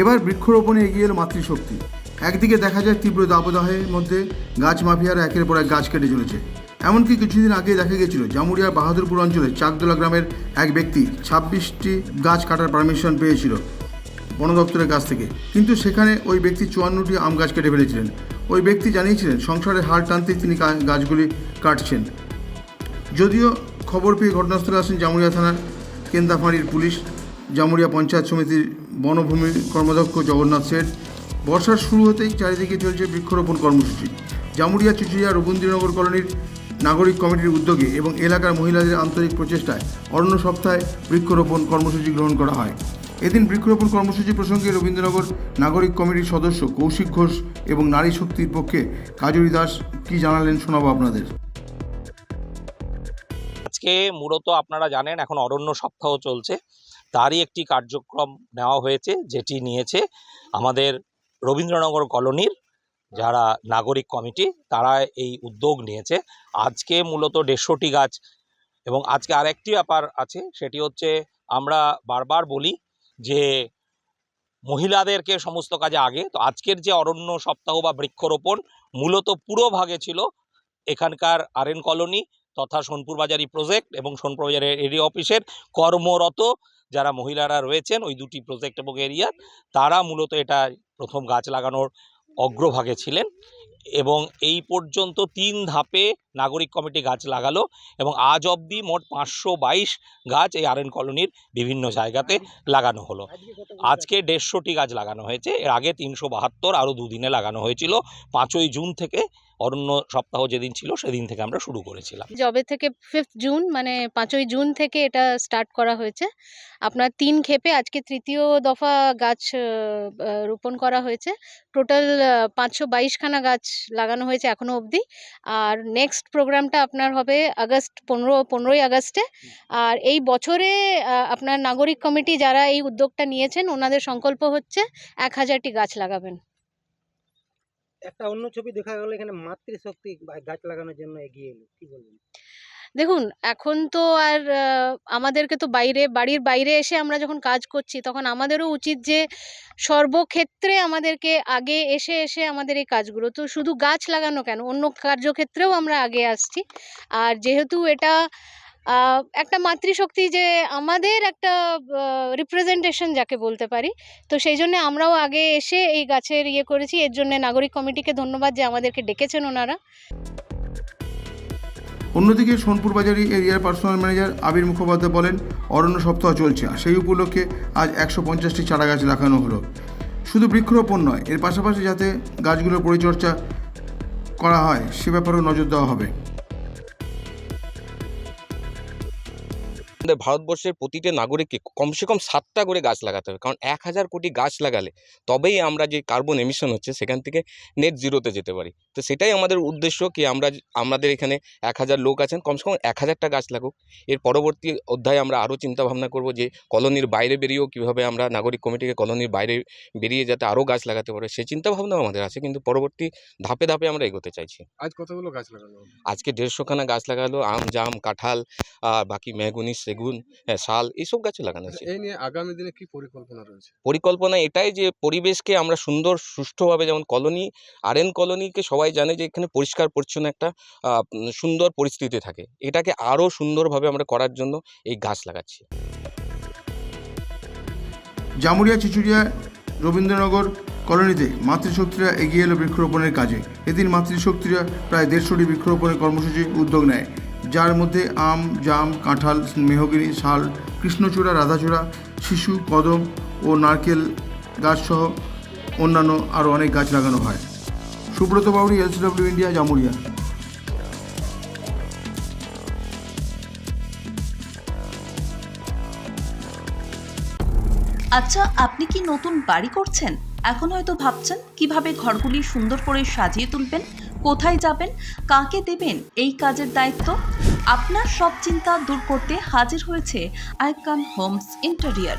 এবার বৃক্ষরোপণে এগিয়ে এলো মাতৃশক্তি। একদিকে দেখা যায় তীব্র দাবদাহের মধ্যে গাছ মাফিয়ারা একের পর এক গাছ কেটে চলেছে। এমনকি কিছুদিন আগে দেখা গিয়েছিল, জামুরিয়ার বাহাদুরপুর অঞ্চলে চাকদোলা গ্রামের এক ব্যক্তি ছাব্বিশটি গাছ কাটার পারমিশন পেয়েছিল বন দপ্তরের কাছ থেকে। কিন্তু সেখানে ওই ব্যক্তি চুয়ান্নটি আম গাছ কেটে ফেলেছিলেন। ওই ব্যক্তি জানিয়েছিলেন সংসারের হাল টানতেই তিনি গাছগুলি কাটছেন। যদিও খবর পেয়ে ঘটনাস্থলে আসেন জামুরিয়া থানার কেন্দাফাঁড়ির পুলিশ। জামুরিয়া পঞ্চায়েত সমিতির বনভূমি কর্মাধ্যক্ষ জগন্নাথ শেঠ। বর্ষার শুরু হতেই চারিদিকে চলছে বৃক্ষরোপণ কর্মসূচি। জামুরিয়া চুচুরিয়া রবীন্দ্রনগর কলোনির নাগরিক কমিটির উদ্যোগে এবং এলাকার মহিলাদের আন্তরিক প্রচেষ্টায় অরণ্য সপ্তাহে বৃক্ষরোপণ কর্মসূচি গ্রহণ করা হয়। এদিন বৃক্ষরোপণ কর্মসূচি প্রসঙ্গে রবীন্দ্রনগর নাগরিক কমিটির সদস্য কৌশিক ঘোষ এবং নারী শক্তির পক্ষে কাজরি দাস কি জানালেন শোনাবো আপনাদের। আজকে মূলত আপনারা জানেন, এখন অরণ্য সপ্তাহ চলছে। তারই একটি কার্যক্রম নেওয়া হয়েছে, যেটি নিয়েছে আমাদের রবীন্দ্রনগর কলোনির যারা নাগরিক কমিটি, তারা এই উদ্যোগ নিয়েছে। আজকে মূলত দেড়শোটি গাছ এবং আজকে আরেকটি ব্যাপার আছে, সেটি হচ্ছে আমরা বারবার বলি যে মহিলাদেরকে সমস্ত কাজে আগে। তো আজকের যে অরণ্য সপ্তাহ বা বৃক্ষরোপণ মূলত পুরো ভাগে ছিল এখানকার আরএন কলোনি তথা সোনপুর বাজারি প্রজেক্ট এবং সোনপুর বাজারের এরিয়া অফিসের কর্মরত যারা মহিলারা রয়েছেন, ওই দুটি প্রজেক্ট এবং এরিয়ার তারা মূলত এটা প্রথম গাছ লাগানোর অগ্রভাগে ছিলেন এবং এই পর্যন্ত তিন ধাপে নাগরিক কমিটি গাছ লাগালো এবং আজ অবধি মোট পাঁচশো বাইশ গাছ এই আরএন কলোনির বিভিন্ন জায়গাতে লাগানো হলো। আজকে দেড়শোটি গাছ লাগানো হয়েছে, এর আগে তিনশো বাহাত্তর, আরও দুদিনে লাগানো হয়েছিল। পাঁচই জুন থেকে অরণ্য সপ্তাহ যেদিন ছিল সেদিন থেকে আমরা শুরু করেছিলাম। জবে থেকে ফিফথ জুন মানে পাঁচই জুন থেকে এটা স্টার্ট করা হয়েছে। আপনার তিন ক্ষেপে আজকে তৃতীয় দফা গাছ রোপণ করা হয়েছে। টোটাল পাঁচশো বাইশখানা গাছ লাগানো হয়েছে এখনও অবধি। আর নেক্সট প্রোগ্রামটা আপনার হবে আগস্ট পনেরো, পনেরোই আগস্টে। আর এই বছরে আপনার নাগরিক কমিটি যারা এই উদ্যোগটা নিয়েছেন, ওনাদের সংকল্প হচ্ছে এক হাজারটি গাছ লাগাবেন। একটা অন্য ছবি দেখা গেল, এখানে মাতৃশক্তি গাছ লাগানোর জন্য এগিয়ে এলো, কি বলবেন? দেখুন, এখন তো আর আমাদেরকে তো বাইরে, বাড়ির বাইরে এসে আমরা যখন কাজ করছি, তখন আমাদেরও উচিত যে সর্বক্ষেত্রে আমাদেরকে আগে এসে এসে আমাদের এই কাজগুলো, তো শুধু গাছ লাগানো কেন, অন্য কার্যক্ষেত্রেও আমরা আগে আসছি। আর যেহেতু এটা একটা মাতৃশক্তি যে আমাদের একটা রিপ্রেজেন্টেশন যাকে বলতে পারি। তো সেই জন্য আমরাও আগে এসে এই গাছের ইয়ে করেছি। এর জন্য নাগরিক কমিটিকে ধন্যবাদ যে আমাদেরকে ডেকেছেন ওনারা। অন্যদিকে সোনপুর বাজারি এরিয়ার পার্সোনাল ম্যানেজার আবির মুখোপাধ্যায় বলেন, অরণ্য সপ্তাহ চলছে সেই উপলক্ষে আজ একশো পঞ্চাশটি চারা গাছ লাগানো হলো। শুধু বৃক্ষরোপণ নয়, এর পাশাপাশি যাতে গাছগুলোর পরিচর্যা করা হয়, সে ব্যাপারেও নজর দেওয়া হবে। আমাদের ভারতবর্ষের প্রতিটা নাগরিককে কমসে কম সাতটা করে গাছ লাগাতে হবে। কারণ এক হাজার কোটি গাছ লাগালে তবেই আমরা যে কার্বন এমিশন হচ্ছে সেখান থেকে নেট জিরোতে যেতে পারি। তো সেটাই আমাদের উদ্দেশ্য কি আমরা আমাদের এখানে এক হাজার লোক আছেন কমসে কম এক হাজারটা গাছ লাগুক। এর পরবর্তী অধ্যায়ে আমরা আরও চিন্তাভাবনা করব যে কলোনির বাইরে বেরিয়েও কীভাবে আমরা নাগরিক কমিটিকে কলোনির বাইরে বেরিয়ে যাতে আরও গাছ লাগাতে পারে সেই চিন্তা ভাবনাও আমাদের আছে। কিন্তু পরবর্তী ধাপে ধাপে আমরা এগোতে চাইছি। আজ কতগুলো গাছ লাগানো হলো? আজকে দেড়শোখানা গাছ লাগালো আম জাম কাঁঠাল আর বাকি মেহগুনি সেগুন হ্যাঁ, শাল এইসব গাছও লাগানো হয়েছে। এই নিয়ে আগামী দিনে কি পরিকল্পনা রয়েছে? পরিকল্পনা এটাই যে পরিবেশকে আমরা সুন্দর সুষ্ঠুভাবে যেমন কলোনি আরএন কলোনিকে সবাই জানে যে এখানে পরিষ্কার, পরিচ্ছন্ন একটা সুন্দর পরিস্থিতি থাকে। এটাকে আরও সুন্দরভাবে আমরা করার জন্য এই গাছ লাগাচ্ছি। জামুরিয়া চিচুরিয়া রবীন্দ্রনগর কলোনিতে মাতৃশক্তিরা এগিয়ে এলো বৃক্ষরোপণের কাজে। এদিন মাতৃশক্তিরা প্রায় দেড়শোটি বৃক্ষরোপণের কর্মসূচি উদ্যোগ নেয়। যার মধ্যে আম, জাম, কাঁঠাল, মেহগিনি, শাল, কৃষ্ণচূড়া, রাধাচূড়া, শিশু, কদম ও নারকেল গাছসহ অন্যান্য আরও অনেক গাছ লাগানো হয়। Subrata Bauri LCW India Jamuria. আচ্ছা আপনি কি নতুন বাড়ি করছেন? এখন হয়তো ভাবছেন, কীভাবে ঘরগুলি সুন্দর করে সাজিয়ে তুলবেন, কোথায় যাবেন, কাকে দেবেন, এই কাজের দায়িত্ব? আপনার সব চিন্তা দূর করতে হাজির হয়েছে icon homes interior.